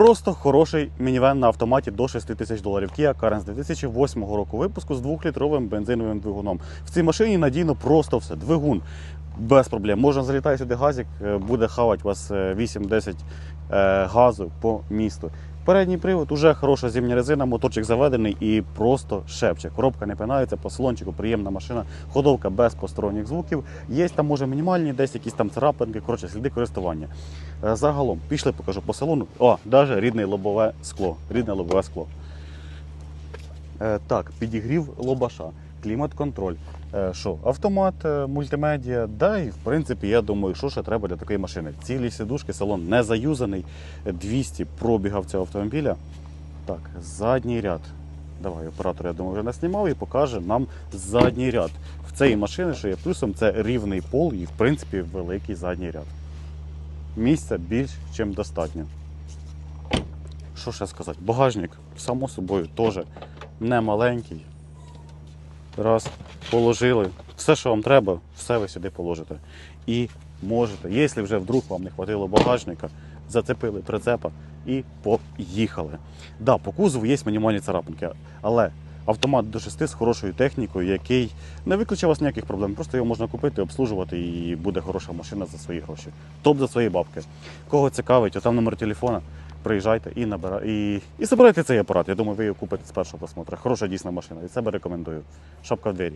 Просто хороший мінівен на автоматі до 6 тисяч доларів. Kia Carens 2008 року випуску з 2-літровим бензиновим двигуном. В цій машині надійно просто все. Двигун без проблем. Можна залітати сюди газик, е, буде хавати вас е, 8-10 е, газу по місту. Передній привод уже хороша зимня резина, моторчик заведений і просто шепче. Коробка не пинається, по салончику приємна машина, ходовка без посторонніх звуків. Є там, може, мінімальні, десь якісь там царапинки, коротше, сліди користування. Е, Загалом, пішли, покажу по салону. О, навіть рідне лобове скло. Рідне лобове скло. Е, так, підігрів лобаша, клімат-контроль. Е, що, автомат, е, мультимедіа, да, і в принципі, я думаю, що ще треба для такої машини. Цілі сідушки, салон не заюзаний, 200 пробігав цього автомобіля. Так, задній ряд. Давай, оператор, я думаю, вже наснімав і покаже нам задній ряд. В цієї машини, що є плюсом, це рівний пол і, в принципі, великий задній ряд. Місця більш ніж достатньо. Що ще сказати? Багажник, само собою, теж не маленький. Раз, положили. Все, що вам треба, все ви сюди положите. І можете, якщо вже вдруг вам не хватило багажника, зацепили прицепа і поїхали. Да, по кузову є мінімальні царапинки, але автомат до 6 з хорошою технікою, який не викличе вас ніяких проблем. Просто його можна купити, обслужувати і буде хороша машина за свої гроші. Топ за свої бабки. Кого цікавить, отам номер телефона. Приїжджайте і набирайте, і, і забирайте цей апарат. Я думаю, ви його купите з першого просмотру. Хороша дійсна машина. Від себе рекомендую. Шапка в двері.